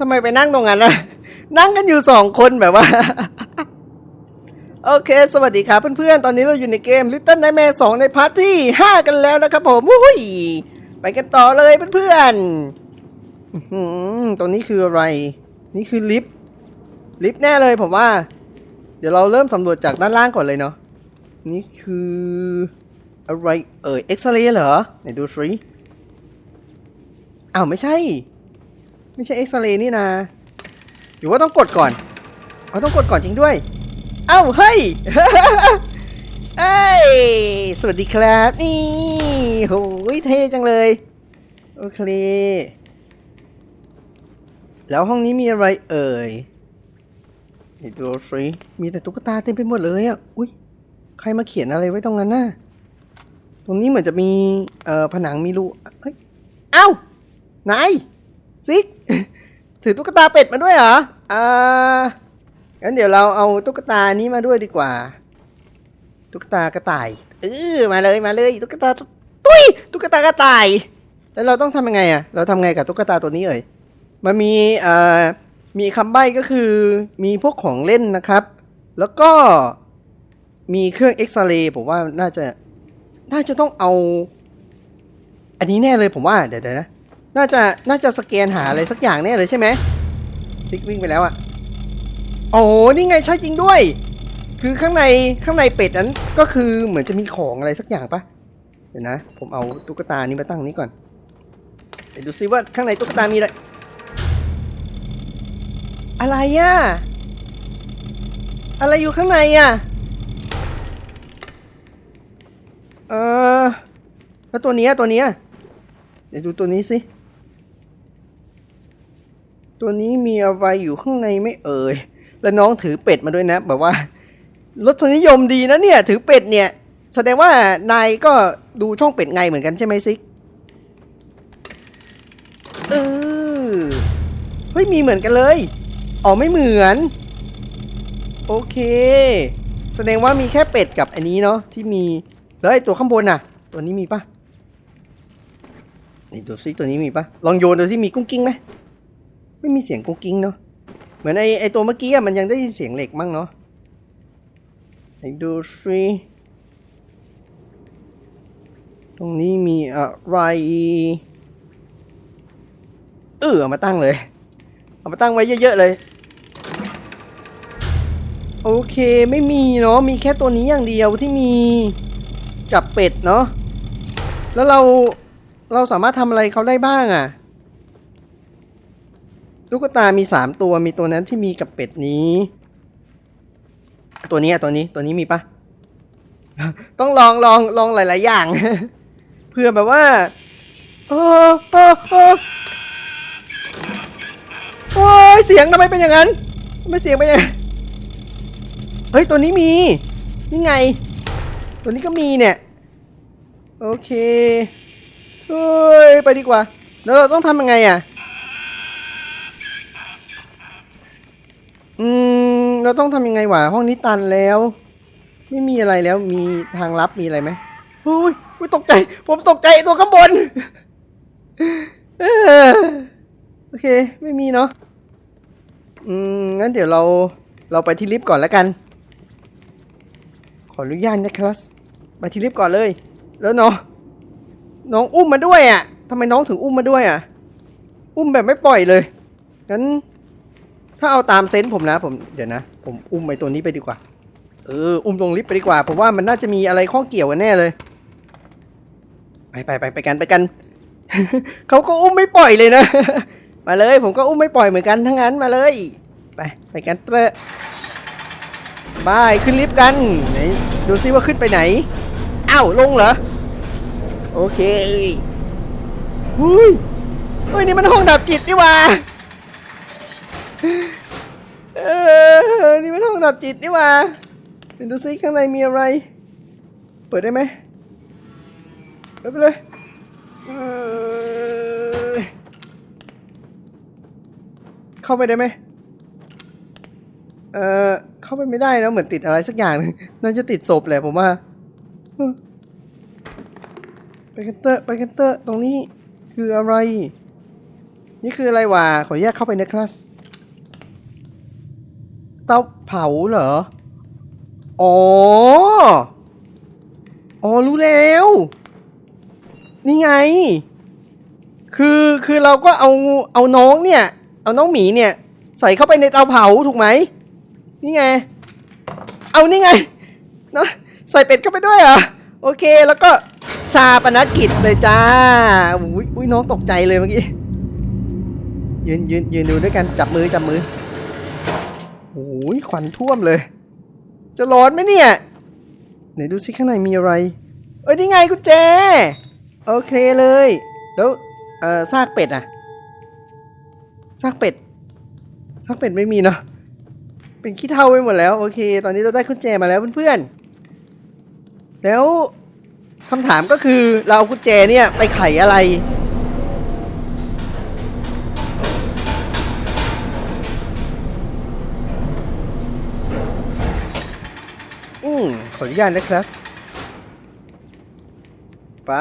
ทำไมไปนั่งตรงนั้นนะนั่งกันอยู่สองคนแบบว่า โอเค สวัสดีครับเพื่อนๆ ตอนนี้เราอยู่ในเกม Little Nightmare 2 ในพาร์ทที่ 5 กันแล้วนะครับผมวุ้ย ไปกันต่อเลยเพื่อนๆตรงนี้คืออะไร นี่คือลิฟต์ลิฟต์แน่เลยผมว่า เดี๋ยวเราเริ่มสำรวจจากด้านล่างก่อนเลยเนาะนี่คืออะไรเอ่ยเอ็กซเรย์เหรอไหนดูสิอ้าวไม่ใช่ ไม่ใช่เอ็กซเรย์นี่นะ หรือว่าต้องกดก่อนเอาต้องกดก่อนจริงด้วย เอ้า เฮ้ย เอ้ย สวัสดีครับ นี่โหยเท่จังเลย โอเค แล้วห้องนี้มีอะไรเอ่ยเดี๋ยวดูสิมีแต่ตุ๊กตาเต็มไปหมดเลยอะ อุ้ยใครมาเขียนอะไรไว้ตรงนั้นน่ะ ตรงนี้เหมือนจะมี เอ่อ ผนังมีรูเอ้ย เอ้านายซิก ถือตุ๊กตาเป็ดมาด้วยเหรอ อ่า งั้นเดี๋ยวเราเอาตุ๊กตานี้มาด้วยดีกว่า ตุ๊กตากระต่าย เออ มาเลย มาเลย ตุ๊กตา ตุ้ย ตุ๊กตากระต่าย แล้วเราต้องทำยังไงอะเราทำไงกับตุ๊กตาตัวนี้เอ่ย มันมีเอ่อมีคำใบ้ก็คือ มีพวกของเล่นนะครับ แล้วก็มีเครื่องเอ็กซเรย์ผมว่าน่าจะ น่าจะต้องเอา อันนี้แน่เลยผมว่า เดี๋ยวนะ น่าจะน่าจะสแกนหาอะไรสักอย่างแน่เลยใช่ไหมซิกวิ่งไปแล้วอะโอ้โหนี่ไงใช่จริงด้วย คือข้างในข้างในเป็ดนั้นก็คือเหมือนจะมีของอะไรสักอย่างปะเดี๋ยวนะ ผมเอาตุ๊กตานี้มาตั้งนี้ก่อนเดี๋ยวดูซิว่าข้างในตุ๊กตามีอะไรอะไรอะอะไรอยู่ข้างในอะเออแล้วตัวนี้ตัวนี้เดี๋ยวดูตัวนี้สิ ตัวนี้มีอะไรอยู่ข้างในไม่เอ่ย แล้วน้องถือเป็ดมาด้วยนะ แบบว่ารสนิยมดีนะเนี่ย ถือเป็ดเนี่ย แสดงว่านายก็ดูช่องเป็ดไงเหมือนกันใช่ไหมซิกเออเฮ้ยมีเหมือนกันเลยอ๋อไม่เหมือน โอเค แสดงว่ามีแค่เป็ดกับอันนี้เนาะที่มีแล้วไอตัวข้างบนน่ะ ตัวนี้มีปะนี่ดูซิตัวนี้มีปะลองโยนดูซิมีกุ้งกิ้งไหม ไม่มีเสียงกุ้งกิ้งเนาะเหมือนไอ้ไอ้ตัวเมื่อกี้อะมันยังได้ยินเสียงเหล็กมั่งเนาะไหนดูซิตรงนี้มีอะไรเออเอามาตั้งเลย เอามาตั้งไว้เยอะๆเลย โอเคไม่มีเนาะมีแค่ตัวนี้อย่างเดียวที่มีจับเป็ดเนาะแล้วเราเราสามารถทำอะไรเขาได้บ้างอะ่ะ ตุ๊กตา มีสามตัว มีตัวนั้นที่มีกับเป็ดนี้ ตัวนี้อะตัวนี้ ตัวนี้มีปะ ต้องลองลองลองหลาย ๆ อย่าง เพื่อแบบว่าโอ้โอ้โอ้โอ้ยเสียงทำไมเป็นอย่างนั้นทำไมเสียงเป็นอย่างนั้นเฮ้ย ตัวนี้มี นี่ไง ตัวนี้ก็มีเนี่ย โอเคเฮ้ย ไปดีกว่า แล้วเราต้องทำยังไงอะ อืม เราต้องทำยังไงวะห้องนี้ตันแล้ว ไม่มีอะไรแล้วมีทางลับมีอะไรไหมเฮ้ยอุ๊ยตกใจ ผมตกใจตัวข้างบนโอเค ไม่มีเนาะอืมงั้นเดี๋ยวเราเราไปที่ลิฟต์ก่อนแล้วกัน ขออนุญาตนะครับไปที่ลิฟต์ก่อนเลย แล้วเน้องน้องอุ้มมาด้วยอะทำไมน้องถึงอุ้มมาด้วยอะ อุ้มแบบไม่ปล่อยเลยงั้น ถ้าเอาตามเซนส์ผมนะผมเดี๋ยวนะ ผมอุ้มไปตัวนี้ไปดีกว่า เออ อุ้มลงลิฟต์ไปดีกว่า ผมว่ามันน่าจะมีอะไรข้องเกี่ยวกันแน่เลย ไปไปไปไปกันไปกัน เขาก็อุ้มไม่ปล่อยเลยนะ มาเลย ผมก็อุ้มไม่ปล่อยเหมือนกันทั้งนั้นมาเลย ไปไปกันเถอะบายขึ้นลิฟต์กันไหนดูซิว่าขึ้นไปไหน อ้าวลงเหรอ โอเคหุยเฮ้ยนี่มันห้องดับจิตนี่ว่า เออ นี่มันห้องดับจิตนี่ว่าเดี๋ยวดูซิข้างในมีอะไร เปิดได้ไหมเปิดไปเลยเข้าไปได้ไหมเออเข้าไปไม่ได้นะเหมือนติดอะไรสักอย่างหนึงน่าจะติดศพแหละผมว่าไปกันเตอะไปกันเตอะตรงนี้คืออะไร นี่คืออะไรวะขออนุญาตเข้าไปในคลาส เตาเผาเหรอ อ๋อ อ๋อรู้แล้ว นี่ไง คือคือเราก็เอาเอาน้องเนี่ย เอาน้องหมีเนี่ย ใส่เข้าไปในเตาเผาถูกไหม นี่ไง เอานี่ไงเนอะใส่เป็ดเข้าไปด้วยเหรอ โอเคแล้วก็ชาปนกิจเลยจ้า อุ้ยอุ้ยน้องตกใจเลยเมื่อกี้ ยืนยืนยืนดูด้วยกันจับมือจับมือ โอ้ยควันท่วมเลย จะร้อนไหมเนี่ยไหนดูสิข้างในมีอะไร เอ้ยนี่ไงกุญแจ โอเคเลย แล้วเอ่อซากเป็ดอะซากเป็ดซากเป็ดไม่มีเนาะเป็นขี้เท่าไปหมดแล้วโอเค ตอนนี้เราได้กุญแจมาแล้วเพื่อนๆแล้วคำถามก็คือเราเอากุญแจเนี่ยไปไขอะไร ขออนุญาตนะครับ ไป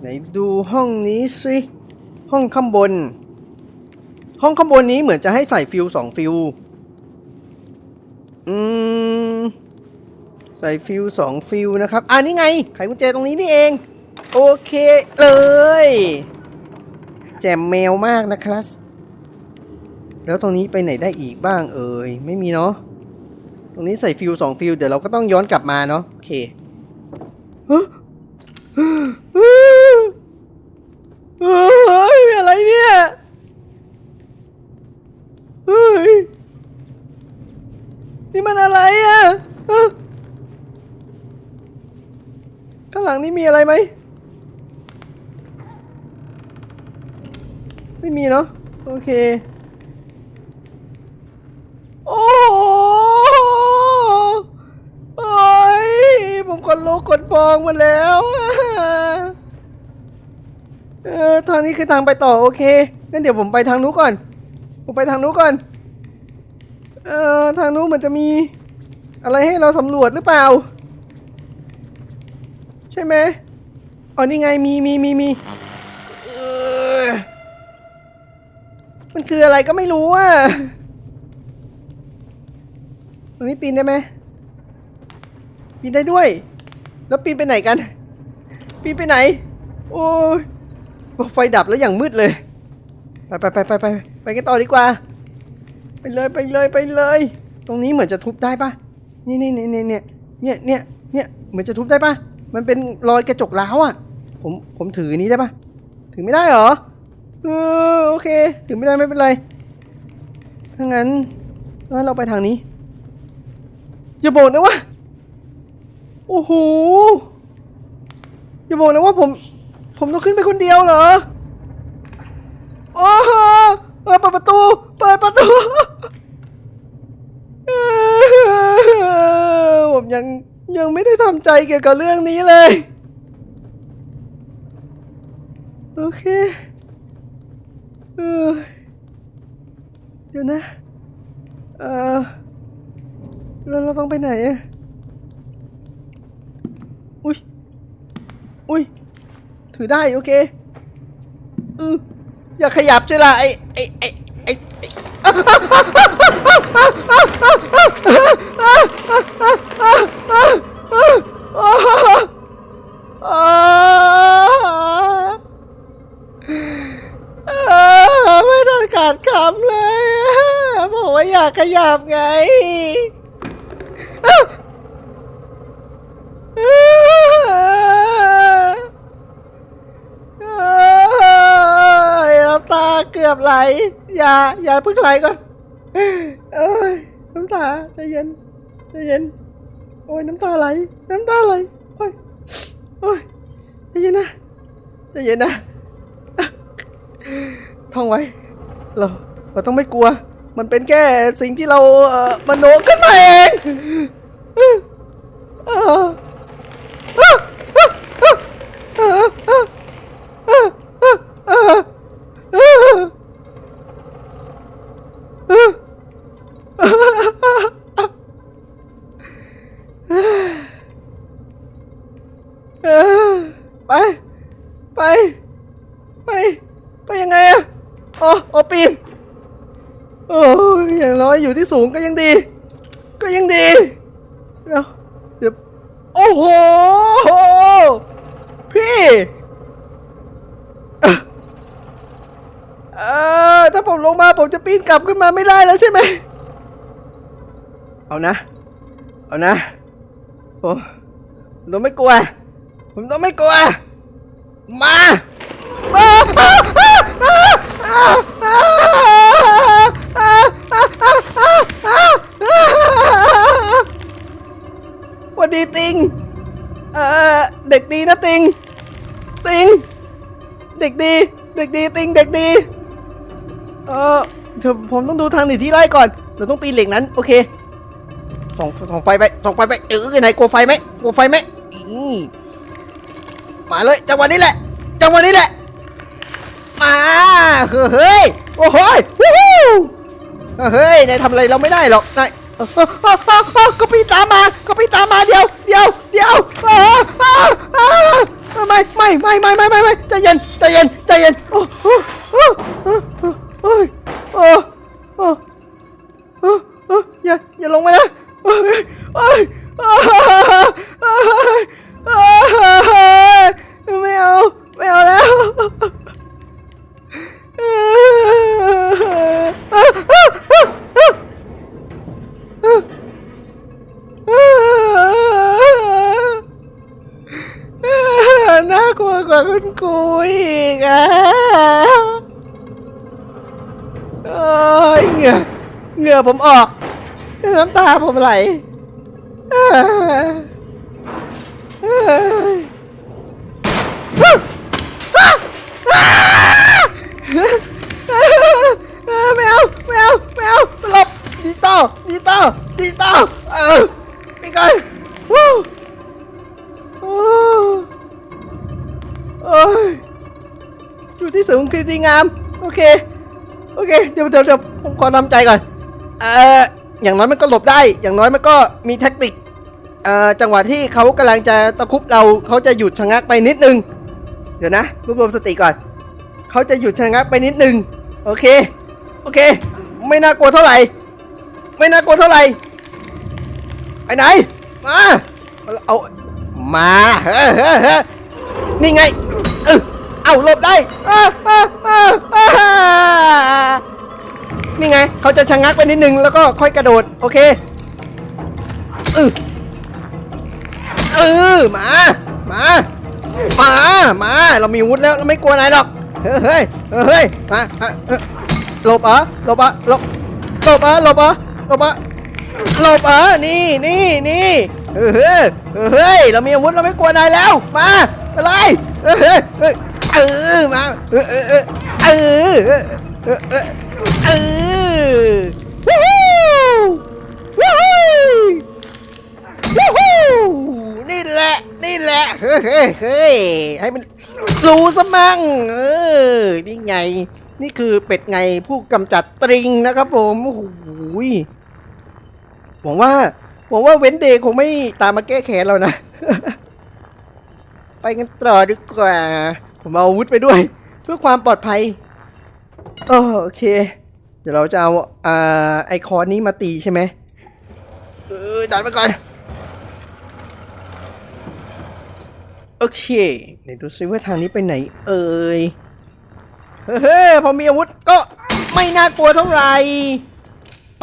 ไหนดูห้องนี้สิ ห้องข้างบน ห้องข้างบนนี้เหมือนจะให้ใส่ฟิวสองฟิว อืม ใส่ฟิวสองฟิวนะครับ อ่านี่ไง ไขกุญแจตรงนี้นี่เอง โอเคเลย แจมแมวมากนะครับ แล้วตรงนี้ไปไหนได้อีกบ้างเอ่ย ไม่มีเนาะ ตรงนี้ใส่ฟิวสองฟิวเดี๋ยวเราก็ต้องย้อนกลับมาเนาะโอเคฮะเฮ้ยอะไรเนี่ยเฮ้ยนี่มันอะไรอะข้างหลังนี่มีอะไรไหม ไม่มีเนาะโอเค โอ้โหโอ้ย ผมกด ลุกกดฟองหมดแล้วเออทางนี้คือทางไปต่อโอเคงั้นเดี๋ยวผมไปทางนู้นก่อน ผมไปทางนู้นก่อน เออทางนู้นมันจะมี อะไรให้เราสำรวจหรือเปล่า ใช่ไหมอ๋อนี่ไงมีมีมีมีมันคืออะไรก็ไม่รู้อะตรงนี้ปีนได้ไหมปีนได้ด้วย แล้วปีนไปไหนกัน ปีนไปไหน โอ้ยไฟดับแล้วอย่างมืดเลย ไปไปไปไปไปไปกันต่อดีกว่า ไปเลยไปเลยไปเลย ตรงนี้เหมือนจะทุบได้ปะนี่นี่นี่นี่เนี่ยเนี่ยเนี่ยเนี่ยเหมือนจะทุบได้ปะมันเป็นรอยกระจกร้าวอะ ผมผมถือนนี้ได้ปะถือไม่ได้เหรอเออโอเค ถือไม่ได้ไม่เป็นไรถ้างั้นงั้นเราไปทางนี้ อย่าบอกนะว่า โอ้โห อย่าบอกนะว่าผม ผมต้องขึ้นไปคนเดียวเหรอโอ้โหเปิดประตู เปิดประตู ผมยังยังไม่ได้ทำใจเกี่ยวกับเรื่องนี้เลย โอเคเออเดี๋ยวนะ เออแล้วเราต้องไปไหนอะ อุ้ย อุ้ย ถือได้โอเค อืออย่าขยับใช่ละไอไอไอไอไอไม่ได้ขาดคำเลยบอกว่าอย่าขยับไง เอ้ยน้ำตาเกือ บไหล อย่า อย่าเพิ่งไหลก่อนเอ้ยน้ำตาใจเย็นใจเย็น โอ้ยน้ำตาไหล น้ำตาไหลโอ้ยโอ้ยใจเย็นนะใจเย็นนะท่องไว้ เราเราต้องไม่กลัว มันเป็นแค่สิ่งที่เราเอ่อมโนขึ้นมาเองเออเออไปไปไปไปยังไง ตัวปีน โอ้ย อยอยู่ที่สูงก็ยังดี ก็ยังดีเดี๋ยวเดี๋ยวโอ้โห พี่เออถ้าผมลงมาผมจะปีนกลับขึ้นมาไม่ได้แล้วใช่ไหม เอานะ เอานะผมผมต้องไม่กลัว ผมต้องไม่กลัว มามาสวัส ดีติง เอ่อเด็กดีนะติง ติง เด็กดี เด็กดีติง เด็กดี เออเดี๋ยวผมต้องดูทางหนีที่ไล่ก่อน เราต้องปีนเหล็กนั้น โอเคส่องส่องไฟไปส่องไฟไปเออไหนกลัวไฟไหมกลัวไฟไหมอืมมาเลยจังหวะนี้แหละจังหวะนี้แหละ มาเฮ้ยโอ้โหยวู้ฮู้เฮ้ยนายทำอะไรเราไม่ได้หรอกนาย ก็พี่ตามมาก็พี่ตามมาเดี๋ยวเดี๋ยวเดี๋ยวไม่ไม่ไม่ไม่ไม่ไม่ไม่ใจเย็นใจเย็นใจเย็นโอ้โหโอ้โหโอ้ยโอ้โอ้เออเอออย่าอย่าลงมานะเอ้ยเอ้ยเอ้ยเอ้ยเอ้ยไม่เอาไม่เอาแล้ว น่ากลัวกว่าคุณครูอีกอะเอ้ยเหงื่อเหงื่อผมออก น้ำตาผมไหลเอ้ยเอ้ยไม่เอาไม่เอาไม่เอาหลบดิจิตอลดิจิตอล ดิจิตอลเออไปก่อนวู้โอ้โอ้ยอยู่ที่สูงคือดีงาม โอเค โอเค เดี๋ยวเดี๋ยวเดี๋ยวผมขอนำใจก่อน เอ่ออย่างน้อยมันก็หลบได้ อย่างน้อยมันก็มีแท็กติก เอ่อ จังหวะที่เขากำลังจะตะคุบเรา เขาจะหยุดชะงักไปนิดนึง เดี๋ยวนะรวบรวมสติก่อน เขาจะหยุดชะงักไปนิดนึง โอเค โอเค ไม่น่ากลัวเท่าไหร่ ไม่น่ากลัวเท่าไหร่ ไปไหน มา เอา มาเฮ้เฮ้เฮ้นี่ไง เออเอาหลบได้อ่าอ่าอ่าอ่านี่ไง เขาจะชะงักไปนิดนึงแล้วก็ค่อยกระโดด โอเคเออเออมา มา มา มา เรามีวุธแล้วเราไม่กลัวนายหรอก เฮ้ย เฮ้ย เฮ้ยมาอะเอ้อหลบเหรอหลบเหรอหลบหลบเหรอหลบเหรอหลบเหรอ หลบเออนี่นี่นี่เออเฮ้ยเรามีอาวุธเราไม่กลัวนายแล้ว มาอะไรเออเออเออมาเออเออเออเออเออเออว้ฮู้วู้ฮู้วู้ฮู้นี่แหละนี่แหละเฮ้ยเฮ้ยให้มันรู้ซะมั่งเออนี่ไง นี่คือเป็ดไงผู้กำจัดตริงนะครับผมโอ้โห หวังว่าหวังว่าเว้นเดย์คงไม่ตามมาแก้แค้นเรานะ ไปกันต่อดีกว่า ผมเอาอาวุธไปด้วย เพื่อความปลอดภัยโอเค เดี๋ยวเราจะเอาอ่าไอคอนนี้มาตีใช่ไหมเออดันไปก่อน โอเคเดี๋ยวดูซิว่าทางนี้ไปไหน เอ่ยเฮ้ยพอมีอาวุธก็ไม่น่ากลัวเท่าไหร่ไป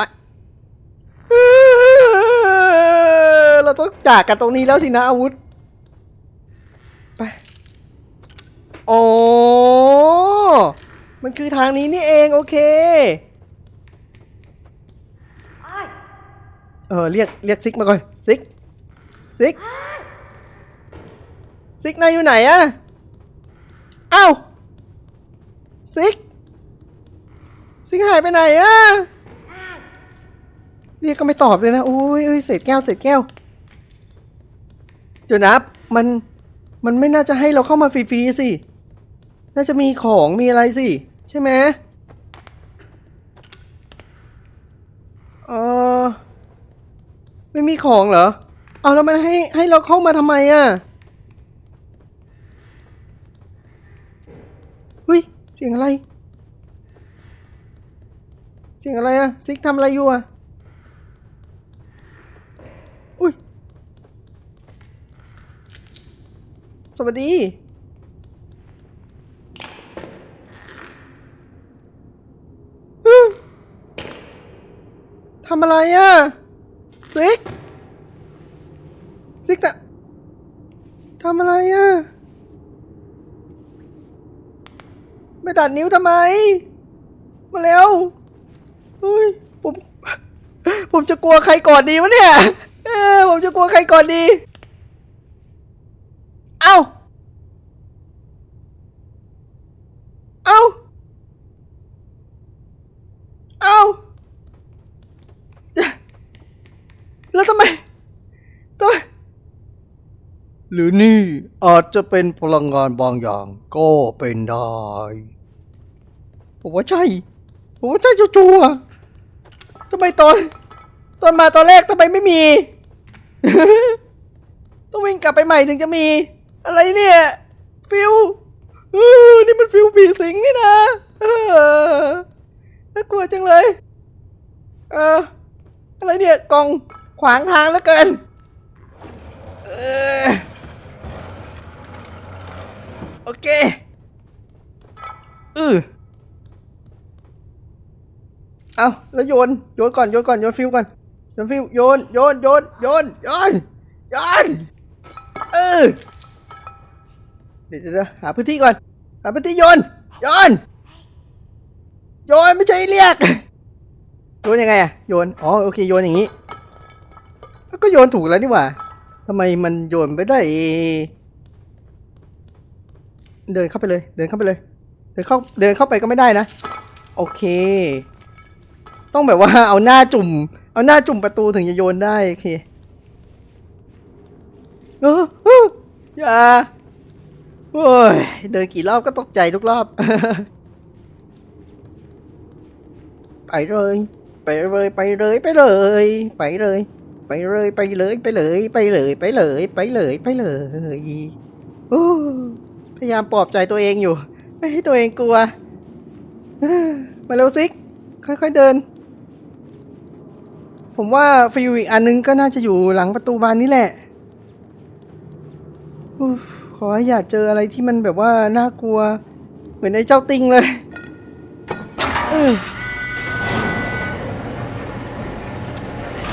เฮ้ยเราต้องจากกันตรงนี้แล้วสินะอาวุธ ไป โอ้มันคือทางนี้นี่เองโอเค เออเรียกเรียกซิกมาก่อนซิกซิกซิกนายอยู่ไหนอะอ้าวซิกซิกหายไปไหนอะเรียกก็ไม่ตอบเลยนะอุ้ยอุ้ยเศษแก้วเศษแก้ว เดี๋ยวนะมันมันไม่น่าจะให้เราเข้ามาฟรีๆสิ น่าจะมีของมีอะไรสิ ใช่ไหมเออไม่มีของเหรอ เอาแล้วมันให้ให้เราเข้ามาทำไมอะเฮ้ยเสียงอะไร เสียงอะไรอะซิกทำอะไรอยู่อะอุ้ สวัสดีฮึทำอะไรอะซิก ซิกอะทำอะไรอะไม่ตัดนิ้วทำไม มาเร็วเฮ้ยผม ผมจะกลัวใครก่อนดีวะเนี่ย เออผมจะกลัวใครก่อนดี เอ้า เอ้า เอ้า แล้วทำไมทำไมหรือนี่อาจจะเป็นพลังงานบางอย่างก็เป็นได้ ผมว่าใช่ ผมว่าใช่ชัวๆทำไมตอน ตอนมาตอนแรกทำไมไม่มี ต้องวิ่งกลับไปใหม่ถึงจะมี อะไรเนี่ยฟิวออนี่มันฟิวผีสิงนี่นะน่ากลัวจังเลย เออ อะไรเนี่ยกองขวางทางแล้วเกินเออโอเคอือเอาแล้วโยน โยนก่อน โยนก่อน โยนฟิวก่อน โยนฟิวโยน โยน โยน โยน โยน โยน เออ เดี๋ยวเดี๋ยวหาพื้นที่ก่อน หาพื้นที่โยน โยน โยนไม่ใช่เรียก โยนยังไงอะโยน อ๋อโอเคโยนอย่างนี้แล้วก็โยนถูกแล้วนี่หว่าทำไมมันโยนไม่ได้ เดินเข้าไปเลย เดินเข้าไปเลย เดินเข้า เดินเข้าไปก็ไม่ได้นะ โอเค ต้องแบบว่าเอาหน้าจุ่ม เอาหน้าจุ่มประตูถึงจะโยนได้ โอเค เอออย่า โอ้ย เดินกี่รอบก็ตกใจทุกรอบ ไปเลย ไปเลยไปเลยไปเลย ไปเลย ไปเลยไปเลยไปเลยไปเลยไปเลยไปเลยไปเลยพยายามปลอบใจตัวเองอยู่ ไม่ให้ตัวเองกลัว มาเร็วซิก ค่อยๆเดิน ผมว่าฟิวอีกอันนึงก็น่าจะอยู่หลังประตูบานนี้แหละ อุ๊ยขออย่าเจออะไรที่มันแบบว่าน่ากลัว เหมือนไอ้เจ้าติงเลย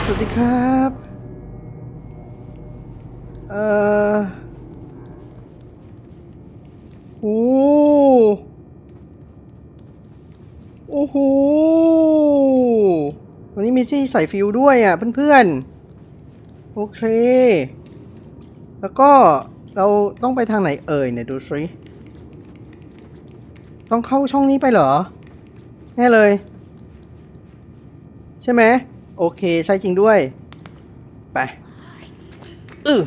สวัสดีครับ เอ่อโอ้โอ้โห วันนี้มีที่ใส่ฟิวด้วยอะเพื่อนๆ โอเค แล้วก็ เราต้องไปทางไหนเอ่ยเนี่ยดูสิต้องเข้าช่องนี้ไปเหรอ แน่เลย ใช่ไหม โอเค ใช่จริงด้วย ไป อือ